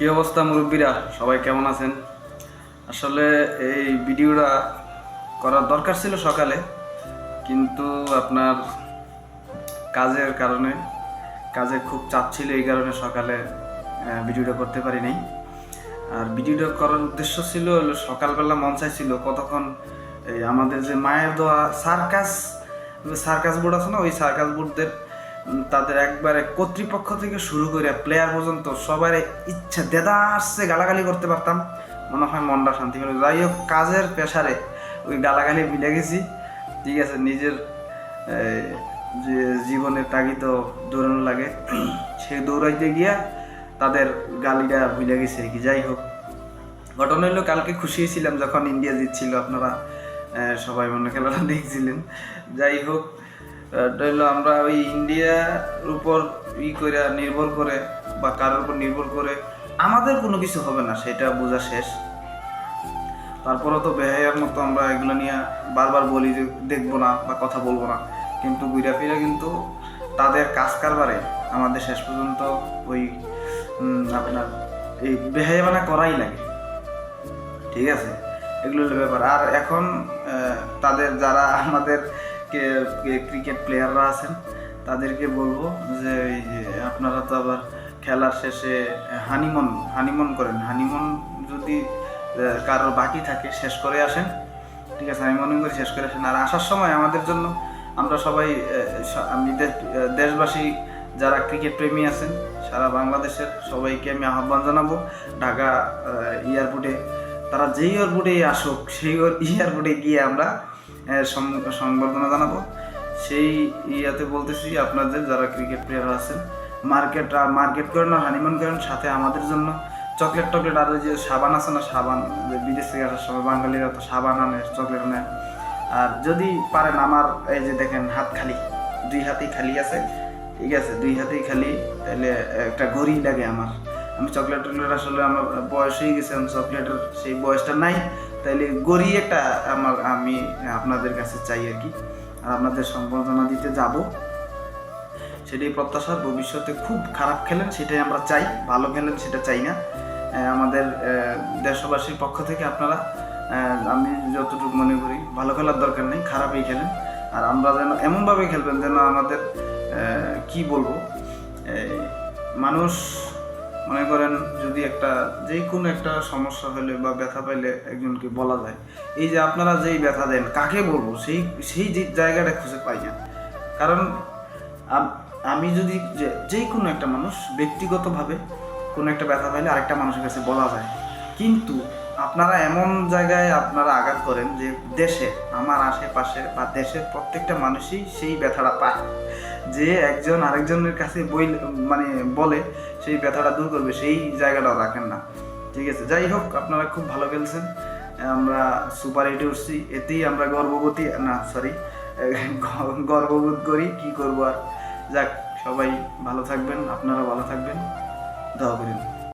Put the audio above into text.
কি অবস্থা মুরব্বীরা? সবাই কেমন আছেন? আসলে এই ভিডিওটা করার দরকার ছিল সকালে, কিন্তু আপনার কাজের কারণে, কাজে খুব চাপ ছিল এই কারণে সকালে ভিডিওটা করতে পারি নাই। আর ভিডিওটা করার উদ্দেশ্য ছিল হলো সকালবেলা মন চাইছিল কতক্ষণ এই আমাদের যে মায়ের দোয়া, সার্কাস সার্কাস বোর্ড আছে না, ওই সার্কাস বোর্ডদের তাদের একবারে কর্তৃপক্ষ থেকে শুরু করে প্লেয়ার পর্যন্ত সবার ইচ্ছা দেদা আসছে গালাগালি করতে পারতাম। মনে হয় মনটা শান্তি পেল। যাই হোক, কাজের পেশারে ওই গালাগালি মিলে গেছি। ঠিক আছে, নিজের যে জীবনের তাগিদ দৌড়ানো লাগে সেই দৌড়াইতে গিয়া তাদের গালিটা ভুলে গেছে আর কি। যাই হোক, ঘটনা হলো কালকে খুশি ছিলাম যখন ইন্ডিয়া জিতছিল। আপনারা সবাই মনে খেলাটা দেখছিলেন। যাই হোক হলো আমরা ওই ইন্ডিয়ার উপর ই করে নির্ভর করে বা কারোর উপর নির্ভর করে, আমাদের কোনো কিছু হবে না, সেটা বোঝা শেষ। তারপরেও তো বেহাইয়ার মতো আমরা এগুলো নিয়ে বারবার বলি যে দেখব না বা কথা বলব না। কিন্তু ঘুরা কিন্তু তাদের কাজ কারবারে আমাদের শেষ পর্যন্ত ওই আপনার এই বেহায়াবানা করাই লাগে। ঠিক আছে? এগুলো ব্যাপার। আর এখন তাদের যারা আমাদের ক্রিকেট প্লেয়াররা আছেন, তাদেরকে বলব যে আপনারা তো আবার খেলার শেষে হানিমন হানিমন করেন। হানিমন যদি কারোর বাকি থাকে, শেষ করে আসেন, ঠিক আছে আমি মনে করি শেষ করে আসেন। আর আসার সময় আমাদের জন্য আমরা সবাই আমি দেশবাসী যারা ক্রিকেট প্রেমী আছেন, সারা বাংলাদেশের সবাইকে আমি আহ্বান জানাব। ঢাকা এয়ারপোর্টে তারা যেই এয়ারপোর্টে আসুক, সেই এয়ারপোর্টে গিয়ে আমরা সংবর্ধনা জানাব। সেই ইয়াতে বলতেছি আপনাদের যারা ক্রিকেট প্লেয়ার আছেন মার্কেট মার্কেট করেন আর হানিমন করেন সাথে আমাদের জন্য চকলেট টকলেট আর ওই যে সাবান আছে না, সাবান বিদেশ থেকে আসার সময় বাঙালিরা তো সাবান আনে চকলেট আনে। আর যদি পারেন আমার, এই যে দেখেন হাত খালি, দুই হাতেই খালি আছে, ঠিক আছে, দুই হাতেই খালি তাহলে একটা ঘড়ি লাগে আমার। আমি চকলেট টকলেট আসলে আমার বয়স হয়ে গেছে, আমি চকলেটের সেই বয়সটা নাই তাইলে গড়ি একটা আমার, আমি আপনাদের কাছে চাই আর কি। আর আপনাদের সম্বর্ধনা দিতে যাব। সেটাই প্রত্যাশা, ভবিষ্যতে খুব খারাপ খেলেন, সেটাই আমরা চাই। ভালো খেলেন, সেটা চাই না। আমাদের দেশবাসীর পক্ষ থেকে আপনারা আমি যতটুকু মনে করি, ভালো খেলার দরকার নেই, খারাপই খেলেন। আর আমরা যেন এমনভাবে খেলবেন যেন আমাদের কি বলব মানুষ মনে করেন যদি একটা যে কোনো একটা সমস্যা হলে বা ব্যথা পাইলে একজনকে বলা যায়। এই যে আপনারা যেই ব্যথা দেন, কাকে বলব? সেই সেই যে জায়গাটা খুঁজে পাই না। কারণ আমি যদি যে কোনো একটা মানুষ ব্যক্তিগতভাবে কোনো একটা ব্যথা পাইলে আরেকটা মানুষের কাছে বলা যায়। কিন্তু আপনারা এমন জায়গায় আপনারা আঘাত করেন যে দেশে, আমার আশেপাশে বা দেশের প্রত্যেকটা মানুষই সেই ব্যথাটা পায়। যে একজন আরেকজনের কাছে বই মানে বলে, সেই ব্যথাটা দূর করবে, সেই জায়গাটাও রাখেন না। ঠিক আছে? যাই হোক, আপনারা খুব ভালো খেলছেন। আমরা সুপার এইটে উঠছি। এতেই আমরা গর্ববতী না সরি গর্ববোধ করি। কি করব আর? যাক, সবাই ভালো থাকবেন আপনারা ভালো থাকবেন। দোয়া করেন।